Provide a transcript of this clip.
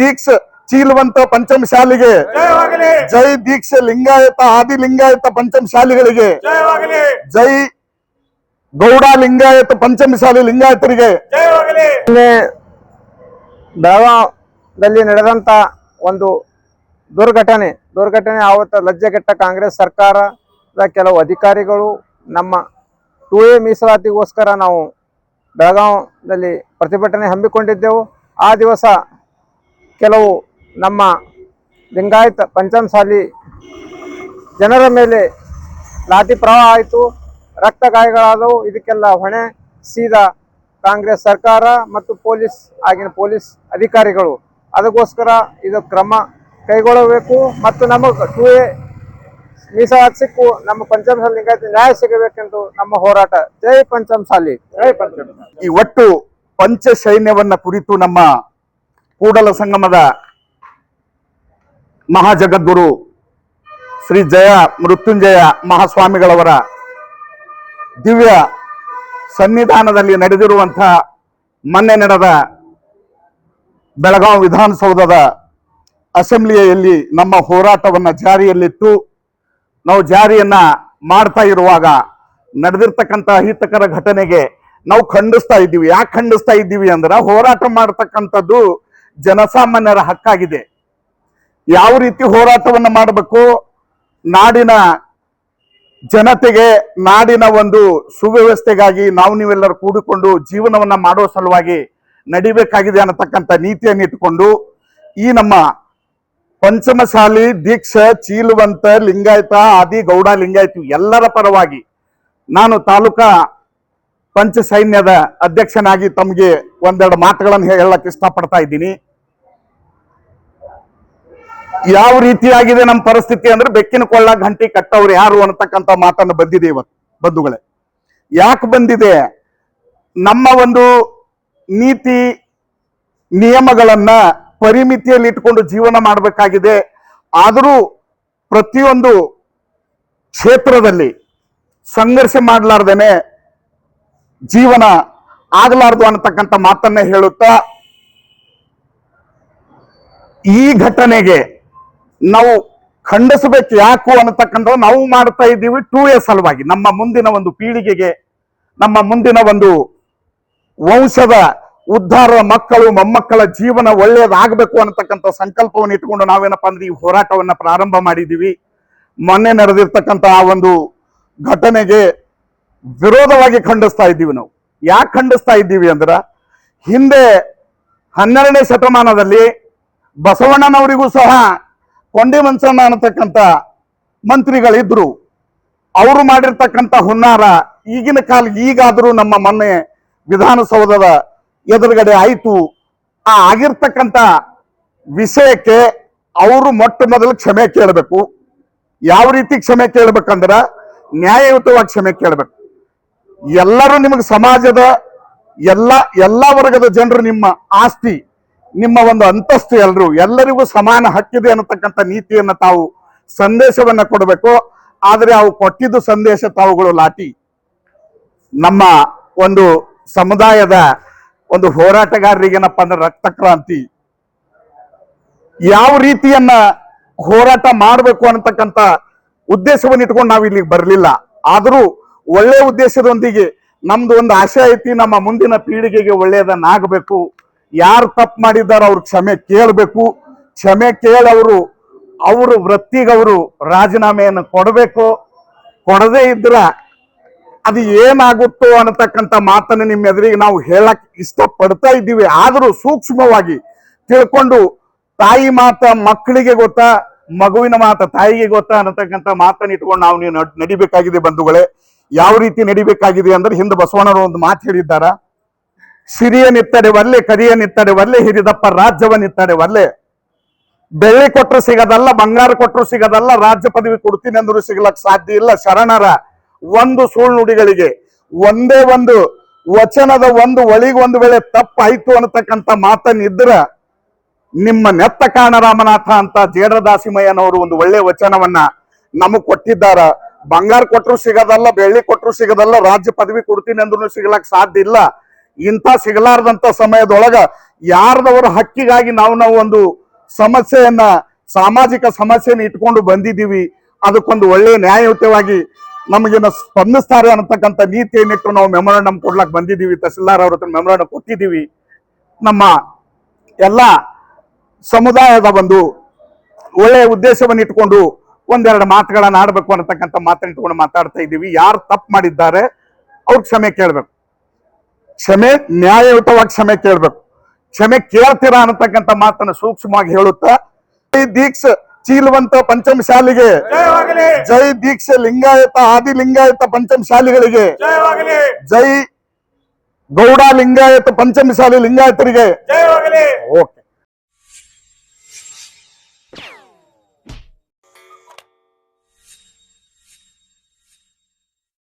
ದೀಕ್ಷ ಚೀಲವಂತ ಪಂಚಮ ಶಾಲೆಗೆ. ಜೈ ದೀಕ್ಷ ಲಿಂಗಾಯತ ಆದಿ ಲಿಂಗಾಯತ ಪಂಚಮ ಶಾಲೆಗಳಿಗೆ. ಜೈ ಗೌಡ ಲಿಂಗಾಯತ ಪಂಚಮಶಾಲಿ ಲಿಂಗಾಯತರಿಗೆ. ಜಯವಾಗಲಿ. ನಿನ್ನೆ ಬೆಳಗಾವದಲ್ಲಿ ನಡೆದಂತ ಒಂದು ದುರ್ಘಟನೆ ದುರ್ಘಟನೆ ಆವತ್ತ ಲಜ್ಜೆಗೆಟ್ಟ ಕಾಂಗ್ರೆಸ್ ಸರ್ಕಾರದ ಕೆಲವು ಅಧಿಕಾರಿಗಳು ನಮ್ಮ ಟೂ ಎ ಮೀಸಲಾತಿಗೋಸ್ಕರ ನಾವು ಬೆಳಗಾವದಲ್ಲಿ ಪ್ರತಿಭಟನೆ ಹಮ್ಮಿಕೊಂಡಿದ್ದೆವು. ಆ ದಿವಸ ಕೆಲವು ನಮ್ಮ ಲಿಂಗಾಯತ ಪಂಚಮಸಾಲಿ ಜನರ ಮೇಲೆ ಲಾಠಿ ಪ್ರವಾಹ ಆಯಿತು, ರಕ್ತ ಗಾಯಗಳಾದವು, ಇದಕ್ಕೆಲ್ಲ ಹೊಣೆ ಸೀದಾ ಕಾಂಗ್ರೆಸ್ ಸರ್ಕಾರ ಮತ್ತು ಪೊಲೀಸ್, ಆಗಿನ ಪೊಲೀಸ್ ಅಧಿಕಾರಿಗಳು. ಅದಕ್ಕೋಸ್ಕರ ಇದು ಕ್ರಮ ಕೈಗೊಳ್ಳಬೇಕು ಮತ್ತು ನಮಗೆ ಟೂ ಎ ಮೀಸಲಾತಿ ಸಿಕ್ಕು ನಮ್ಮ ಪಂಚಮಸಾಲಿ ಲಿಂಗಾಯತ ನ್ಯಾಯ ಸಿಗಬೇಕೆಂದು ನಮ್ಮ ಹೋರಾಟ. ಜೈ ಪಂಚಮಸಾಲಿ ಜೈ ಪಂಚಮಸಾಲಿ. ಈ ಒಟ್ಟು ಪಂಚ ಸೈನ್ಯವನ್ನ ಕುರಿತು ನಮ್ಮ ಕೂಡಲ ಸಂಗಮದ ಮಹಾಜಗದ್ಗುರು ಶ್ರೀ ಜಯ ಮೃತ್ಯುಂಜಯ ಮಹಾಸ್ವಾಮಿಗಳವರ ದಿವ್ಯ ಸನ್ನಿಧಾನದಲ್ಲಿ ನಡೆದಿರುವಂತಹ ಮೊನ್ನೆ ನಡೆದ ಬೆಳಗಾವಿ ವಿಧಾನಸೌಧದ ಅಸೆಂಬ್ಲಿಯಲ್ಲಿ ನಮ್ಮ ಹೋರಾಟವನ್ನು ಜಾರಿಯಲ್ಲಿಟ್ಟು ನಾವು ಜಾರಿಯನ್ನ ಮಾಡ್ತಾ ಇರುವಾಗ ನಡೆದಿರ್ತಕ್ಕಂಥ ಅಹಿತಕರ ಘಟನೆಗೆ ನಾವು ಖಂಡಿಸ್ತಾ ಇದ್ದೀವಿ. ಯಾಕೆ ಖಂಡಿಸ್ತಾ ಇದ್ದೀವಿ ಅಂದ್ರೆ ಹೋರಾಟ ಮಾಡತಕ್ಕಂಥದ್ದು ಜನಸಾಮಾನ್ಯರ ಹಕ್ಕಾಗಿದೆ. ಯಾವ ರೀತಿ ಹೋರಾಟವನ್ನು ಮಾಡಬೇಕು? ನಾಡಿನ ಜನತೆಗೆ, ನಾಡಿನ ಒಂದು ಸುವ್ಯವಸ್ಥೆಗಾಗಿ ನಾವು ನೀವೆಲ್ಲರೂ ಕೂಡಿಕೊಂಡು ಜೀವನವನ್ನ ಮಾಡೋ ಸಲುವಾಗಿ ನಡಿಬೇಕಾಗಿದೆ ಅನ್ನತಕ್ಕಂಥ ನೀತಿಯನ್ನು ಇಟ್ಟುಕೊಂಡು ಈ ನಮ್ಮ ಪಂಚಮಶಾಲಿ ದೀಕ್ಷ, ಚೀಲುವಂತ, ಲಿಂಗಾಯತ, ಆದಿ, ಗೌಡ, ಲಿಂಗಾಯತ ಎಲ್ಲರ ಪರವಾಗಿ ನಾನು ತಾಲೂಕಾ ಪಂಚ ಸೈನ್ಯದ ಅಧ್ಯಕ್ಷನಾಗಿ ತಮಗೆ ಒಂದೆರಡು ಮಾತುಗಳನ್ನು ಹೇಳಕ್ಕೆ ಇಷ್ಟಪಡ್ತಾ ಇದ್ದೀನಿ. ಯಾವ ರೀತಿಯಾಗಿದೆ ನಮ್ಮ ಪರಿಸ್ಥಿತಿ ಅಂದ್ರೆ ಬೆಕ್ಕಿನ ಕೊಳ್ಳ ಗಂಟಿ ಕಟ್ಟವ್ರು ಯಾರು ಅನ್ನತಕ್ಕಂಥ ಮಾತನ್ನು ಬಂದಿದೆ ಇವತ್ತು ಬಂಧುಗಳೇ. ಯಾಕೆ ಬಂದಿದೆ? ನಮ್ಮ ಒಂದು ನೀತಿ ನಿಯಮಗಳನ್ನ ಪರಿಮಿತಿಯಲ್ಲಿ ಇಟ್ಕೊಂಡು ಜೀವನ ಮಾಡಬೇಕಾಗಿದೆ. ಆದರೂ ಪ್ರತಿಯೊಂದು ಕ್ಷೇತ್ರದಲ್ಲಿ ಸಂಘರ್ಷ ಮಾಡಲಾರ್ದೇನೆ ಜೀವನ ಆಗಲಾರ್ದು ಅನ್ನತಕ್ಕಂಥ ಮಾತನ್ನ ಹೇಳುತ್ತಾ, ಈ ಘಟನೆಗೆ ನಾವು ಖಂಡಿಸಬೇಕು ಯಾಕು ಅನ್ನತಕ್ಕಂಥ ನಾವು ಮಾಡ್ತಾ ಇದ್ದೀವಿ ಟೂ ಎ ಸಲುವಾಗಿ. ನಮ್ಮ ಮುಂದಿನ ಒಂದು ಪೀಳಿಗೆಗೆ, ನಮ್ಮ ಮುಂದಿನ ಒಂದು ವಂಶದ ಉದ್ಧಾರ ಮಕ್ಕಳು, ಮೊಮ್ಮಕ್ಕಳ ಜೀವನ ಒಳ್ಳೆಯದಾಗಬೇಕು ಅನ್ನತಕ್ಕಂಥ ಸಂಕಲ್ಪವನ್ನು ಇಟ್ಕೊಂಡು ನಾವೇನಪ್ಪ ಅಂದ್ರೆ ಈ ಹೋರಾಟವನ್ನ ಪ್ರಾರಂಭ ಮಾಡಿದ್ದೀವಿ. ಮೊನ್ನೆ ನಡೆದಿರ್ತಕ್ಕಂಥ ಆ ಒಂದು ಘಟನೆಗೆ ವಿರೋಧವಾಗಿ ಖಂಡಿಸ್ತಾ ಇದ್ದೀವಿ ನಾವು. ಯಾಕೆ ಖಂಡಿಸ್ತಾ ಇದ್ದೀವಿ ಅಂದ್ರೆ ಹಿಂದೆ ಹನ್ನೆರಡನೇ ಶತಮಾನದಲ್ಲಿ ಬಸವಣ್ಣನವರಿಗೂ ಸಹ ಕೊಂಡಿ ಮನ್ಸಣ್ಣ ಅನ್ನತಕ್ಕಂಥ ಮಂತ್ರಿಗಳಿದ್ರು. ಅವರು ಮಾಡಿರ್ತಕ್ಕಂಥ ಹುನ್ನಾರ ಈಗಿನ ಕಾಲ ಈಗಾದರೂ ನಮ್ಮ ಮೊನ್ನೆ ವಿಧಾನಸೌಧದ ಎದುರುಗಡೆ ಆಯಿತು. ಆ ಆಗಿರ್ತಕ್ಕಂಥ ವಿಷಯಕ್ಕೆ ಅವರು ಮೊಟ್ಟ ಮೊದಲು ಕ್ಷಮೆ ಕೇಳಬೇಕು. ಯಾವ ರೀತಿ ಕ್ಷಮೆ ಕೇಳಬೇಕಂದ್ರ ನ್ಯಾಯಯುತವಾಗಿ ಕ್ಷಮೆ ಕೇಳಬೇಕು. ಎಲ್ಲರೂ ನಿಮಗೆ ಸಮಾಜದ ಎಲ್ಲ ಎಲ್ಲ ವರ್ಗದ ಜನರು ನಿಮ್ಮ ಆಸ್ತಿ ನಿಮ್ಮ ಒಂದು ಅಂತಸ್ತು ಎಲ್ರು, ಎಲ್ಲರಿಗೂ ಸಮಾನ ಹಕ್ಕಿದೆ ಅನ್ನತಕ್ಕಂಥ ನೀತಿಯನ್ನ ತಾವು ಸಂದೇಶವನ್ನ ಕೊಡಬೇಕು. ಆದರೆ ಅವು ಕೊಟ್ಟಿದ್ದು ಸಂದೇಶ ತಾವುಗಳು ಲಾಟಿ ನಮ್ಮ ಒಂದು ಸಮುದಾಯದ ಒಂದು ಹೋರಾಟಗಾರರಿಗೇನಪ್ಪ ಅಂದ್ರೆ ರಕ್ತ ಕ್ರಾಂತಿ. ಯಾವ ರೀತಿಯನ್ನ ಹೋರಾಟ ಮಾಡಬೇಕು ಅನ್ನತಕ್ಕಂಥ ಉದ್ದೇಶವನ್ನು ಇಟ್ಕೊಂಡು ನಾವು ಇಲ್ಲಿಗೆ ಬರಲಿಲ್ಲ. ಆದರೂ ಒಳ್ಳೆ ಉದ್ದೇಶದೊಂದಿಗೆ ನಮ್ದು ಒಂದು ಆಶೆ ಐತಿ, ನಮ್ಮ ಮುಂದಿನ ಪೀಳಿಗೆಗೆ ಒಳ್ಳೆಯದನ್ನಾಗಬೇಕು. ಯಾರು ತಪ್ಪು ಮಾಡಿದ್ದಾರೆ ಅವ್ರ ಕ್ಷಮೆ ಕೇಳಬೇಕು. ಕ್ಷಮೆ ಕೇಳವರು ಅವರು ವೃತ್ತಿಗವರು ರಾಜೀನಾಮೆಯನ್ನು ಕೊಡಬೇಕು. ಕೊಡದೇ ಇದ್ರ ಅದು ಏನಾಗುತ್ತೋ ಅನ್ನತಕ್ಕಂಥ ಮಾತನ್ನು ನಿಮ್ಮ ಎದುರಿಗೆ ನಾವು ಹೇಳಕ್ ಇಷ್ಟಪಡ್ತಾ ಇದ್ದೀವಿ. ಆದರೂ ಸೂಕ್ಷ್ಮವಾಗಿ ತಿಳ್ಕೊಂಡು ತಾಯಿ ಮಾತ ಮಕ್ಕಳಿಗೆ ಗೊತ್ತಾ, ಮಗುವಿನ ಮಾತ ತಾಯಿಗೆ ಗೊತ್ತಾ ಅನ್ನತಕ್ಕಂಥ ಮಾತನ್ನು ಇಟ್ಕೊಂಡು ನಾವು ನೀವು ನಡ್- ನಡಿಬೇಕಾಗಿದೆ ಬಂಧುಗಳೇ. ಯಾವ ರೀತಿ ನಡಿಬೇಕಾಗಿದೆ ಅಂದ್ರೆ ಹಿಂದೆ ಬಸವಣ್ಣರು ಒಂದು ಮಾತು ಹೇಳಿದ್ದಾರ? ಸಿರಿಯ ಇತ್ತಡೆ ಒಲ್ಲೆ ಕರಿಯ ಇತ್ತಡೆ ಒಲ್ಲೆ, ಹಿರಿದಪ್ಪ ರಾಜ್ಯವ ಇತ್ತಡೆ ಒಲ್ಲೆ. ಬೆಳ್ಳಿ ಕೊಟ್ಟರು ಸಿಗದಲ್ಲ, ಬಂಗಾರ ಕೊಟ್ಟರು ಸಿಗದಲ್ಲ, ರಾಜ್ಯ ಪದವಿ ಕೊಡ್ತೀನಿ ಅಂದ್ರೂ ಸಿಗ್ಲಕ್ ಸಾಧ್ಯ ಇಲ್ಲ, ಶರಣರ. ಒಂದು ಸುಳ್ಳು ನುಡಿಗಳಿಗೆ, ಒಂದೇ ಒಂದು ವಚನದ ಒಂದು ಒಳಿಗೆ ಒಂದು ವೇಳೆ ತಪ್ಪಾಯ್ತು ಅನ್ನತಕ್ಕಂಥ ಮಾತನ್ನಿದ್ರ, ನಿಮ್ಮ ನೆತ್ತ ಕಾಣರಾಮನಾಥ ಅಂತ ಜೇಡದಾಸಿಮಯ್ಯನವರು ಒಂದು ಒಳ್ಳೆ ವಚನವನ್ನ ನಮಗ್ ಕೊಟ್ಟಿದ್ದಾರ. ಬಂಗಾರ ಕೊಟ್ಟರು ಸಿಗದಲ್ಲ, ಬೆಳ್ಳಿ ಕೊಟ್ಟರು ಸಿಗದಲ್ಲ, ರಾಜ್ಯ ಪದವಿ ಕೊಡ್ತೀನಿ ಅಂದ್ರೂ ಸಿಗ್ಲಕ್ ಸಾಧ್ಯ ಇಲ್ಲ. ಇಂಥ ಸಿಗಲಾರದಂತ ಸಮಯದೊಳಗ ಯಾರದವರ ಹಕ್ಕಿಗಾಗಿ ನಾವು ನಾವು ಒಂದು ಸಮಸ್ಯೆಯನ್ನ, ಸಾಮಾಜಿಕ ಸಮಸ್ಯೆಯನ್ನು ಇಟ್ಕೊಂಡು ಬಂದಿದ್ದೀವಿ, ಅದಕ್ಕೊಂದು ಒಳ್ಳೆಯ ನ್ಯಾಯಯುತವಾಗಿ ನಮಗೇನ ಸ್ಪಂದಿಸ್ತಾರೆ ಅನ್ನತಕ್ಕಂಥ ನೀತಿಯನ್ನಿಟ್ಟು ನಾವು ಮೆಮೊರಾಂಡಮ್ ಕೊಡ್ಲಕ್ ಬಂದಿದ್ದೀವಿ, ತಹಸೀಲ್ದಾರ್ ಅವ್ರ ಹತ್ರ ಮೆಮೊರಾಂಡಮ್ ಕೊಟ್ಟಿದ್ದೀವಿ. ನಮ್ಮ ಎಲ್ಲ ಸಮುದಾಯದ ಒಂದು ಒಳ್ಳೆಯ ಉದ್ದೇಶವನ್ನು ಇಟ್ಕೊಂಡು ಒಂದೆರಡು ಮಾತುಗಳನ್ನ ಆಡ್ಬೇಕು ಅನ್ನತಕ್ಕಂಥ ಮಾತನ್ನ ಇಟ್ಕೊಂಡು ಮಾತಾಡ್ತಾ ಇದ್ದೀವಿ. ಯಾರು ತಪ್ಪು ಮಾಡಿದ್ದಾರೆ, ಅವ್ರ ಕ್ಷಮೆ ಕೇಳ್ಬೇಕು. ಕ್ಷಮೆ ನ್ಯಾಯಯುತವಾಗಿ ಕ್ಷಮೆ ಕೇಳಬೇಕು. ಕ್ಷಮೆ ಕೇಳ್ತೀರಾ ಅನ್ನತಕ್ಕಂಥ ಮಾತನ್ನ ಸೂಕ್ಷ್ಮವಾಗಿ ಹೇಳುತ್ತಾ ಜೈ ದೀಕ್ಷ ಚೀಲವಂತ ಪಂಚಮ ಶಾಲೆಗೆ. ಜೈ ದೀಕ್ಷ ಲಿಂಗಾಯತ ಆದಿ ಲಿಂಗಾಯತ ಪಂಚಮ ಶಾಲೆಗಳಿಗೆ. ಜೈ ಗೌಡ ಲಿಂಗಾಯತ ಪಂಚಮಶಾಲಿ ಲಿಂಗಾಯತರಿಗೆ. ಓಕೆ.